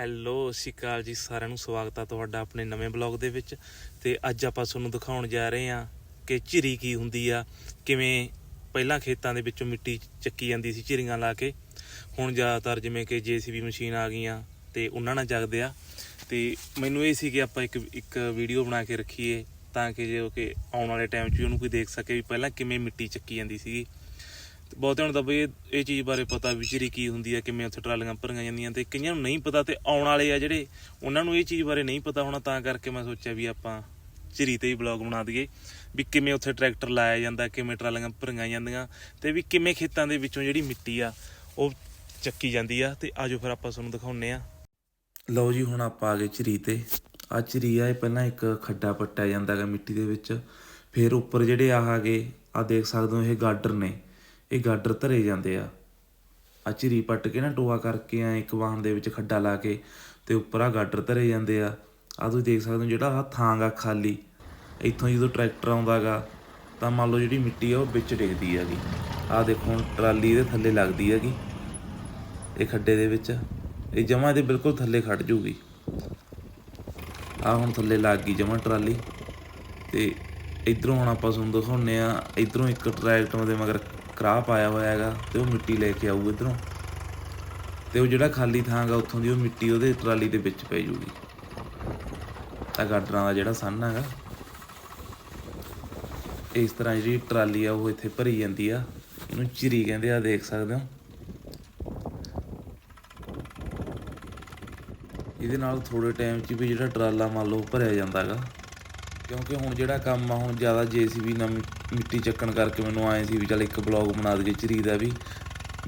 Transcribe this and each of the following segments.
Hello, ਸਤਿ ਸ਼੍ਰੀ ਅਕਾਲ ਜੀ ਸਾਰਿਆਂ ਨੂੰ। ਸਵਾਗਤ ਆ ਤੁਹਾਡਾ ਆਪਣੇ ਨਵੇਂ ਬਲੌਗ ਦੇ ਵਿੱਚ। ਤੇ ਅੱਜ ਆਪਾਂ ਤੁਹਾਨੂੰ ਦਿਖਾਉਣ ਜਾ ਰਹੇ ਹਾਂ ਕਿ ਝਿਰੀ ਕੀ ਹੁੰਦੀ ਆ, ਕਿਵੇਂ ਪਹਿਲਾਂ ਖੇਤਾਂ ਦੇ ਵਿੱਚੋਂ ਮਿੱਟੀ ਚੱਕੀ ਜਾਂਦੀ ਸੀ ਝਿਰੀਆਂ ਲਾ ਕੇ। ਹੁਣ ਜ਼ਿਆਦਾਤਰ ਜਿਵੇਂ ਕਿ ਜੀਸੀਬੀ ਮਸ਼ੀਨ ਆ ਗਈਆਂ ਤੇ ਉਹਨਾਂ ਨਾਲ ਜਗਦੇ ਆ। ਤੇ ਮੈਨੂੰ ਇਹ ਸੀ ਕਿ ਆਪਾਂ ਇੱਕ ਇੱਕ ਵੀਡੀਓ ਬਣਾ ਕੇ ਰੱਖੀਏ ਤਾਂ ਕਿ ਜੋ ਕਿ ਆਉਣ ਵਾਲੇ ਟਾਈਮ 'ਚ ਵੀ ਉਹਨੂੰ ਕੋਈ ਦੇਖ ਸਕੇ ਵੀ ਪਹਿਲਾਂ ਕਿਵੇਂ ਮਿੱਟੀ ਚੱਕੀ ਜਾਂਦੀ ਸੀਗੀ। ਬਹੁਤੇ ਹੁਣ ਤਾਂ ਬਈ ਇਹ ਇਹ ਚੀਜ਼ ਬਾਰੇ ਪਤਾ ਵੀ ਝਿਰੀ ਕੀ ਹੁੰਦੀ ਆ, ਕਿਵੇਂ ਉੱਥੇ ਟਰਾਲੀਆਂ ਭਰੀਆਂ ਜਾਂਦੀਆਂ ਤੇ ਕਈਆਂ ਨੂੰ ਨਹੀਂ ਪਤਾ ਤੇ ਆਉਣ ਵਾਲੇ ਆ ਜਿਹੜੇ ਉਹਨਾਂ ਨੂੰ ਇਹ ਚੀਜ਼ ਬਾਰੇ ਨਹੀਂ ਪਤਾ ਹੋਣਾ, ਤਾਂ ਕਰਕੇ ਮੈਂ ਸੋਚਿਆ ਵੀ ਆਪਾਂ ਝਿਰੀ ਤੇ ਹੀ ਬਲੌਗ ਬਣਾ ਦਈਏ ਵੀ ਕਿਵੇਂ ਉੱਥੇ ਟਰੈਕਟਰ ਲਾਇਆ ਜਾਂਦਾ, ਕਿਵੇਂ ਟਰਾਲੀਆਂ ਭਰੀਆਂ ਜਾਂਦੀਆਂ ਤੇ ਵੀ ਕਿਵੇਂ ਖੇਤਾਂ ਦੇ ਵਿੱਚੋਂ ਜਿਹੜੀ ਮਿੱਟੀ ਆ, ਉਹ ਚੱਕੀ ਜਾਂਦੀ ਆ ਤੇ ਆਜੋ ਫਿਰ ਆਪਾਂ ਤੁਹਾਨੂੰ ਦਿਖਾਉਨੇ ਆ। ਲਓ ਜੀ, ਹੁਣ ਆਪਾਂ ਆ ਗਏ ਝਿਰੀ ਤੇ। ਆ ਝਿਰੀ ਆ, ਇਹ ਪਹਿਲਾਂ ਇੱਕ ਖੱਡਾ ਪੱਟਿਆ ਜਾਂਦਾ ਹੈਗਾ ਮਿੱਟੀ ਦੇ ਵਿੱਚ। ਫਿਰ ਉੱਪਰ ਜਿਹੜੇ ਆ ਆਗੇ ਆ ਦੇਖ ਸਕਦੇ ਹੋ, ਇਹ ਗਾਡਰ ਨੇ। ਇਹ ਗਾਡਰ ਧਰੇ ਜਾਂਦੇ ਆ। ਆ ਝਿਰੀ ਪੱਟ ਕੇ ਨਾ ਟੋਆ ਕਰਕੇ ਆ ਇੱਕ ਵਾਹਨ ਦੇ ਵਿੱਚ ਖੱਡਾ ਲਾ ਕੇ ਤੇ ਉੱਪਰ ਆ ਗਾਡਰ ਧਰੇ ਜਾਂਦੇ ਆ। ਆ ਤੁਸੀਂ ਦੇਖ ਸਕਦੇ ਹੋ ਜਿਹੜਾ ਆ ਥਾਂ ਗਾ ਖਾਲੀ। ਇੱਥੋਂ ਜਦੋਂ ਟਰੈਕਟਰ ਆਉਂਦਾਗਾ, ਤਾਂ ਮੰਨ ਲਓ ਜਿਹੜੀ ਮਿੱਟੀ ਆ ਉਹ ਵਿੱਚ ਡਿੱਗਦੀ ਹੈਗੀ। ਆ ਦੇਖੋ ਹੁਣ ਟਰਾਲੀ ਦੇ ਥੱਲੇ ਲੱਗਦੀ ਹੈਗੀ, ਇਹ ਖੱਡੇ ਦੇ ਵਿੱਚ। ਇਹ ਜਮਾ ਦੇ ਬਿਲਕੁਲ ਥੱਲੇ ਖੜ ਜੂਗੀ। ਆ ਹੁਣ ਥੱਲੇ ਲੱਗ ਗਈ ਜਮਾ ਟਰਾਲੀ। ਤੇ ਇਧਰੋਂ ਹੁਣ ਆਪਾਂ ਤੁਹਾਨੂੰ ਦਿਖਾਉਨੇ ਆ ਇਧਰੋਂ ਇੱਕ ਟਰੈਕਟਰ ਦੇ ਮਗਰ ਕਰਾਹ ਪਾਇਆ ਹੋਇਆ ਹੈਗਾ ਤੇ ਉਹ ਮਿੱਟੀ ਲੈ ਕੇ ਆਊ ਇਧਰੋਂ। ਤੇ ਉਹ ਜਿਹੜਾ ਖਾਲੀ ਥਾਂ ਗਾ ਉੱਥੋਂ ਦੀ ਉਹ ਮਿੱਟੀ ਉਹਦੇ ਟਰਾਲੀ ਦੇ ਵਿੱਚ ਪੈ ਜੂਗੀ। ਆ ਗਾਡਰਾਂ ਦਾ ਜਿਹੜਾ ਸੰਨ ਹੈਗਾ। ਇਸ ਤਰ੍ਹਾਂ ਜਿਹੜੀ ਟਰਾਲੀ ਆ ਉਹ ਇੱਥੇ ਭਰੀ ਜਾਂਦੀ ਆ। ਇਹਨੂੰ ਚਿਰੀ ਕਹਿੰਦੇ ਆ, ਦੇਖ ਸਕਦੇ ਹੋ? ਇਹਦੇ ਨਾਲ ਥੋੜੇ ਟਾਈਮ 'ਚ ਵੀ ਜਿਹੜਾ ਟਰਾਲਾ ਮੰਨ ਲਓ ਭਰਿਆ ਜਾਂਦਾ ਹੈਗਾ। ਕਿਉਂਕਿ ਹੁਣ ਜਿਹੜਾ ਕੰਮ ਆ, ਹੁਣ ਜ਼ਿਆਦਾ ਜੀਸੀਬੀ ਨਾਲ ਮਿ- ਮਿੱਟੀ ਚੱਕਣ ਕਰਕੇ ਮੈਨੂੰ ਆਏ ਸੀ ਵੀ ਚੱਲ ਇੱਕ ਬਲੌਗ ਬਣਾ ਦਈਏ ਝਿਰੀ ਦਾ ਵੀ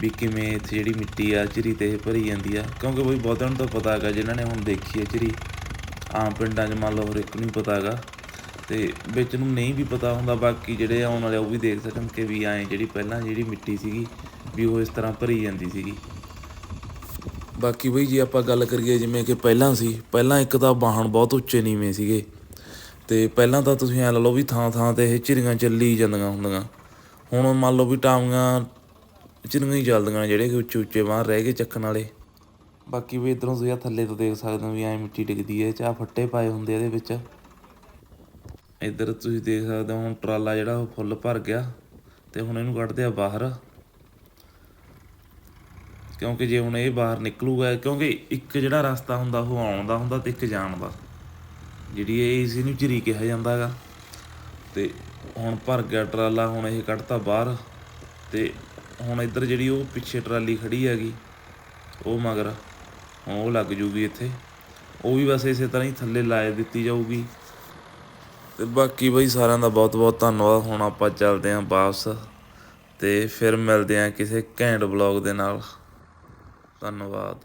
ਵੀ ਕਿਵੇਂ ਇੱਥੇ ਜਿਹੜੀ ਮਿੱਟੀ ਆ ਝਿਰੀ ਤੇ ਇਹ ਭਰੀ ਜਾਂਦੀ ਆ। ਕਿਉਂਕਿ ਬਈ ਬਹੁਤਿਆਂ ਨੂੰ ਤਾਂ ਪਤਾ ਹੈਗਾ, ਜਿਨ੍ਹਾਂ ਨੇ ਹੁਣ ਦੇਖੀ ਹੈ ਝਿਰੀ ਆਮ ਪਿੰਡਾਂ 'ਚ ਮੰਨ ਲਓ ਹਰ ਇੱਕ ਨੂੰ ਪਤਾ ਹੈਗਾ। ਤੇ ਵਿੱਚ ਨੂੰ ਨਹੀਂ ਵੀ ਪਤਾ ਹੁੰਦਾ, ਬਾਕੀ ਜਿਹੜੇ ਆਉਣ ਵਾਲੇ ਉਹ ਵੀ ਦੇਖ ਸਕਣ ਕਿ ਵੀ ਆਏ ਜਿਹੜੀ ਪਹਿਲਾਂ ਜਿਹੜੀ ਮਿੱਟੀ ਸੀਗੀ, ਵੀ ਉਹ ਇਸ ਤਰ੍ਹਾਂ ਭਰੀ ਜਾਂਦੀ ਸੀਗੀ। ਬਾਕੀ ਬਈ ਜੇ ਆਪਾਂ ਗੱਲ ਕਰੀਏ ਜਿਵੇਂ ਕਿ ਪਹਿਲਾਂ ਸੀ, ਪਹਿਲਾਂ ਇੱਕ ਤਾਂ ਵਾਹਣ ਬਹੁਤ ਉੱਚੇ ਨੀਵੇਂ ਸੀਗੇ। ਤੇ ਪਹਿਲਾਂ ਤਾਂ ਤੁਸੀਂ ਐ ਲਾ ਲਓ ਵੀ ਥਾਂ ਥਾਂ ਤੇ ਇਹ ਝਿਰੀਆਂ ਚੱਲੀ ਜਾਂਦੀਆਂ ਹੁੰਦੀਆਂ। ਹੁਣ ਮੰਨ ਲਓ ਵੀ ਟਾਂਗੀਆਂ ਝਿਰੀਆਂ ਹੀ ਚੱਲਦੀਆਂ ਨੇ ਜਿਹੜੇ ਕਿ ਉੱਚੇ ਉੱਚੇ ਬਾਹਰ ਰਹਿ ਗਏ ਚੱਕਣ ਵਾਲੇ। ਬਾਕੀ ਵੀ ਇਧਰੋਂ ਤੁਸੀਂ ਥੱਲੇ ਤੋਂ ਦੇਖ ਸਕਦੇ ਹੋ ਵੀ ਐ ਮਿੱਟੀ ਡਿੱਗਦੀ ਹੈ, ਚਾਹ ਫੱਟੇ ਪਾਏ ਹੁੰਦੇ ਇਹਦੇ ਵਿੱਚ। ਇੱਧਰ ਤੁਸੀਂ ਦੇਖ ਸਕਦੇ ਹੋ ਹੁਣ ਟਰਾਲਾ ਜਿਹੜਾ ਉਹ ਫੁੱਲ ਭਰ ਗਿਆ ਤੇ ਹੁਣ ਇਹਨੂੰ ਕੱਢਦੇ ਆ ਬਾਹਰ। ਕਿਉਂਕਿ ਜੇ ਹੁਣ ਇਹ ਬਾਹਰ ਨਿਕਲੂਗਾ, ਕਿਉਂਕਿ ਇੱਕ ਜਿਹੜਾ ਰਸਤਾ ਹੁੰਦਾ ਉਹ ਆਉਣ ਦਾ ਹੁੰਦਾ ਤੇ ਇੱਕ ਜਾਣ ਦਾ। ਜਿਹੜੀ ਇਹ ਇਸ ਨੂੰ ਝਿਰੀ ਕਿਹਾ ਜਾਂਦਾ ਹੈਗਾ। ਤੇ ਹੁਣ ਭਰ ਗਿਆ ਟਰਾਲਾ, ਹੁਣ ਇਹ ਕੱਢਤਾ ਬਾਹਰ ਤੇ ਹੁਣ ਇੱਧਰ ਜਿਹੜੀ ਉਹ ਪਿੱਛੇ ਟਰਾਲੀ ਖੜੀ ਹੈਗੀ, ਉਹ ਮਗਰ ਉਹ ਲੱਗ ਜੂਗੀ ਇੱਥੇ। ਉਹ ਵੀ ਬਸ ਇਸੇ ਤਰ੍ਹਾਂ ਹੀ ਥੱਲੇ ਲਾਏ ਦਿੱਤੀ ਜਾਊਗੀ। ਤੇ ਬਾਕੀ ਬਈ ਸਾਰਿਆਂ ਦਾ ਬਹੁਤ ਬਹੁਤ ਧੰਨਵਾਦ। ਹੁਣ ਆਪਾਂ ਚੱਲਦੇ ਆਂ ਵਾਪਸ ਤੇ ਫਿਰ ਮਿਲਦੇ ਆਂ ਕਿਸੇ ਘੈਂਟ ਬਲੌਗ ਦੇ ਨਾਲ। ਧੰਨਵਾਦ।